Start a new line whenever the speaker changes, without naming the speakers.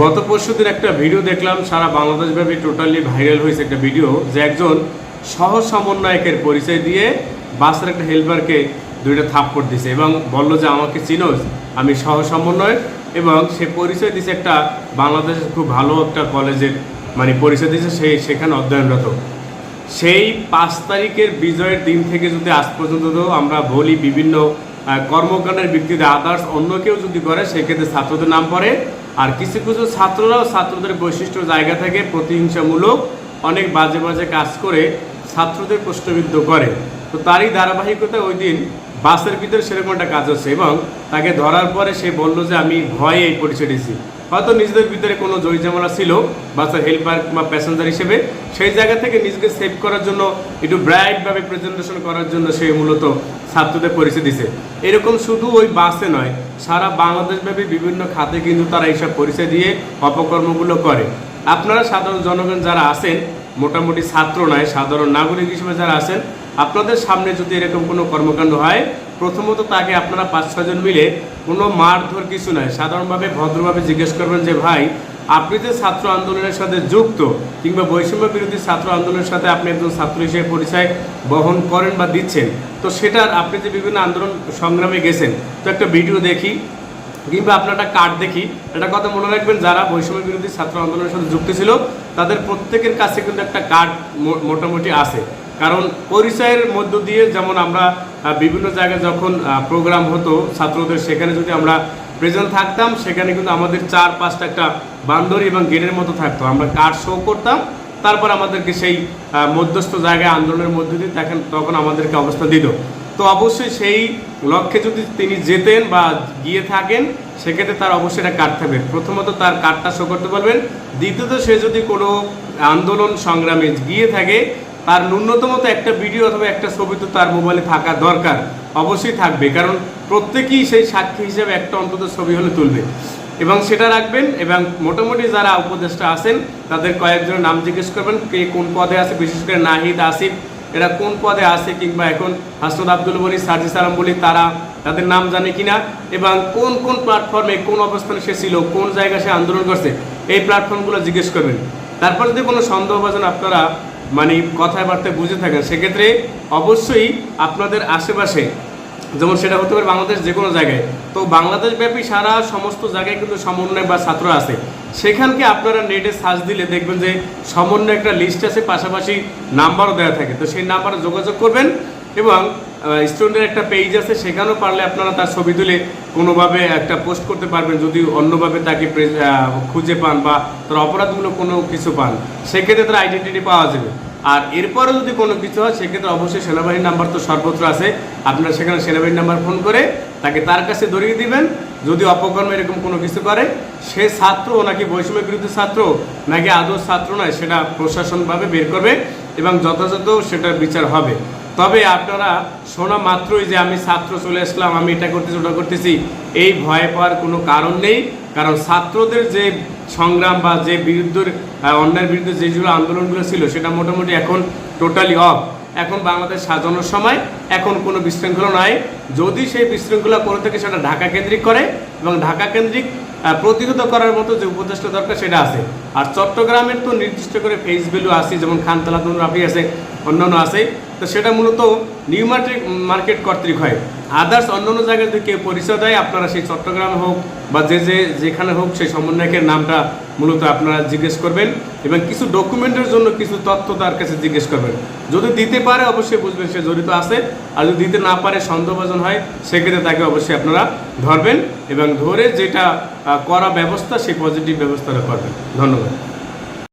গত পরশুদিন একটা ভিডিও দেখলাম, সারা বাংলাদেশব্যাপী টোটালি ভাইরাল হয়েছে একটা ভিডিও যে একজন সহ সমন্বয়কের পরিচয় দিয়ে বাসের একটা হেল্পারকে দুইটা থাপ্পড় দিছে এবং বলল যে, আমাকে চিনোস, আমি সহ সমন্বয়ক। এবং সে পরিচয় দিছে একটা বাংলাদেশের খুব ভালো একটা কলেজের মানে পরিচয় দিয়েছে সেই সেখানে অধ্যয়নরত। সেই পাঁচ তারিখের বিজয়ের দিন থেকে যদি আজ পর্যন্ত আমরা বলি বিভিন্ন কর্মকাণ্ডের ভিত্তিতে আদার্স অন্য কেউ যদি করে, সেক্ষেত্রে ছাত্রদের নাম পড়ে। আর কিছু কিছু ছাত্ররাও ছাত্রদের বৈশিষ্ট্য জায়গা থেকে প্রতিহিংসামূলক অনেক বাজে বাজে কাজ করে ছাত্রদের প্রশ্নবিদ্ধ করে। তো তারই ধারাবাহিকতা ওই দিন বাসের ভিতরে সেরকম একটা কাজ হচ্ছে এবং তাকে ধরার পরে সে বলল যে, আমি ভয়ে এই পরিচয় দিয়েছি। হয়তো নিজেদের ভিতরে কোনো জয়ঝামেলা ছিল বাসের হেল্পার বা প্যাসেঞ্জার হিসেবে, সেই জায়গা থেকে নিজেকে সেভ করার জন্য, একটু ব্রাইটভাবে প্রেজেন্টেশন করার জন্য সে মূলত ছাত্রদের পরিচয় দিছে। এরকম শুধু ওই বাসে নয়, সারা বাংলাদেশব্যাপী বিভিন্ন খাতে কিন্তু তারা এইসব পরিচয় দিয়ে অপকর্মগুলো করে। আপনারা সাধারণ জনগণ যারা আছেন, মোটামুটি ছাত্র নয়, সাধারণ নাগরিক হিসেবে যারা আছেন, আপনাদের সামনে যদি এরকম কোনো কর্মকাণ্ড হয় প্রথমত তাকে আপনারা পাঁচ ছজন মিলে কোনো মারধর কিছু নয় সাধারণভাবে ভদ্রভাবে জিজ্ঞেস করবেন যে, ভাই, আপনি যে ছাত্র আন্দোলনের সাথে যুক্ত কিংবা বৈষম্য বিরোধী ছাত্র আন্দোলনের সাথে আপনি একজন ছাত্র হিসেবে পরিচয় বহন করেন বা দিচ্ছেন, তো সেটার আপনি যে বিভিন্ন আন্দোলন সংগ্রামে গেছেন, তো একটা ভিডিও দেখি কিংবা আপনার একটা কার্ড দেখি, একটা কথা মনে রাখবেন, যারা বৈষম্য বিরোধী ছাত্র আন্দোলনের সাথে যুক্ত ছিল, তাদের প্রত্যেকের কাছে কিন্তু একটা কার্ড মোটামুটি আছে। কারণ পরিচয়ের মধ্য দিয়ে যেমন আমরা বিভিন্ন জায়গায় যখন প্রোগ্রাম হতো ছাত্রদের, সেখানে যদি আমরা প্রেজেন্ট থাকতাম, সেখানে কিন্তু আমাদের চার পাঁচটা একটা বান্দরি এবং গেটের মতো থাকতো। আমরা কার্ড শো করতাম, তারপর আমাদেরকে সেই মধ্যস্থ জায়গায় আন্দোলনের মধ্যে দিয়ে তখন তখন আমাদেরকে অবস্থা দিত। তো অবশ্যই সেই লক্ষ্যে যদি তিনি যেতেন বা গিয়ে থাকেন, সেক্ষেত্রে তার অবশ্যই এটা কার্ড থাকবে। প্রথমত তার কার্ডটা শো করতে পারবেন দ্বিতীয়ত সে যদি কোনো আন্দোলন সংগ্রামে গিয়ে থাকে তার ন্যূনতম তো একটা ভিডিও অথবা একটা ছবি তো তার মোবাইলে থাকা দরকার। অবশ্যই থাকবে, কারণ প্রত্যেকেই সেই সাক্ষী হিসেবে একটা অন্তত ছবি হলে তুলবে। এবং সেটা রাখবেন, এবং মোটামুটি যারা উপদেষ্টা আছেন, তাদের কয়েকজনের নাম জিজ্ঞেস করবেন, কে কোন পদে আছে, বিশেষ করে নাহিদ, আসিফ, এরা কোন পদে আছে কিংবা এখন হাসনুদ আব্দুল বলি সার্জি সালাম বলি, তারা তাদের নাম জানে কিনা, এবং কোন কোন প্ল্যাটফর্মে কোন অবস্থানে সে ছিল, কোন জায়গায় সে আন্দোলন করছে, এই প্ল্যাটফর্মগুলো জিজ্ঞেস করবেন। তারপর যদি কোনো সন্দেহভাজন আপনারা মানে কথাবার্তায় বুঝে থাকেন। সেক্ষেত্রে অবশ্যই আপনাদের আশেপাশে, যেমন সেটা হতে পারে বাংলাদেশ যে কোনো জায়গায়, তো বাংলাদেশ ব্যাপী সারা সমস্ত জায়গায় কিন্তু সমন্বয় বা ছাত্র আছে। সেখানকে আপনারা নেটে সার্চ দিলে দেখবেন যে সমন্বয় একটা লিস্ট আছে, পাশাপাশি নাম্বারও দেওয়া থাকে। তো সেই নাম্বারে যোগাযোগ করবেন এবং স্টুডেন্টের একটা পেজ আছে, সেখানেও পারলে আপনারা তার ছবি তুলে কোনোভাবে একটা পোস্ট করতে পারবেন, যদি অন্যভাবে তাকে খুঁজে পান বা তার অপরাধমূলক কোনো কিছু পান, সেক্ষেত্রে তার আইডেন্টিটি পাওয়া যাবে। আর এরপরও যদি কোনো কিছু হয়, সেক্ষেত্রে অবশ্যই সেনাবাহিনীর নাম্বার তো সর্বত্র আছে। আপনারা সেখানে সেনাবাহিনীর নাম্বার ফোন করে তাকে তার কাছে ধরিয়ে দিবেন। যদি অপকর্ম এরকম কোনো কিছু করে, সে ছাত্র নাকি বৈষম্য বিরুদ্ধে ছাত্র, নাকি আদৌ ছাত্র নয়, সেটা প্রশাসনভাবে বের করবে এবং যথাযথ সেটার বিচার হবে। তবে আপনারা শোনা মাত্রই যে আমি ছাত্র চলে আসলাম, আমি এটা করতেছি, ওটা করতেছি, এই ভয় পাওয়ার কোনো কারণ নেই। কারণ ছাত্রদের যে সংগ্রাম বা যে বিরুদ্ধের অন্যায়ের বিরুদ্ধে যেগুলো আন্দোলনগুলো ছিল, সেটা মোটামুটি এখন টোটালি অফ এখন বাংলাদেশ সাজানোর সময়, এখন কোনো বিশৃঙ্খলা নাই। যদি সেই বিশৃঙ্খলা করে থাকে সেটা ঢাকা কেন্দ্রিক করে এবং ঢাকা কেন্দ্রিক প্রতিহত করার মতো যে উপদেষ্টা দরকার, সেটা আছে। আর চট্টগ্রামের তো নির্দিষ্ট করে ফেস ভ্যালু আছে, যেমন খানতলাতুন রাফি আছে, অন্যান্য আছে। তো সেটা মূলত নিউ মার্কেট মার্কেট কর্তৃক হয়। আদার্স অন্য জায়গায় যদি কেউ পরিচয় দেয়, আপনারা সেই চট্টগ্রাম হোক বা যে যে যেখানে হোক সেই সমন্বয়কের নামটা মূলত আপনারা জিজ্ঞেস করবেন এবং কিছু ডকুমেন্টের জন্য কিছু তথ্য তার কাছে জিজ্ঞেস করবেন। যদি দিতে পারে অবশ্যই বুঝবেন সে জড়িত আছে, আর যদি দিতে না পারে সন্দেহভাজন হয়, সেক্ষেত্রে তাকে অবশ্যই আপনারা ধরবেন এবং ধরে যেটা করা ব্যবস্থা সেই পজিটিভ ব্যবস্থাটা করবেন। ধন্যবাদ।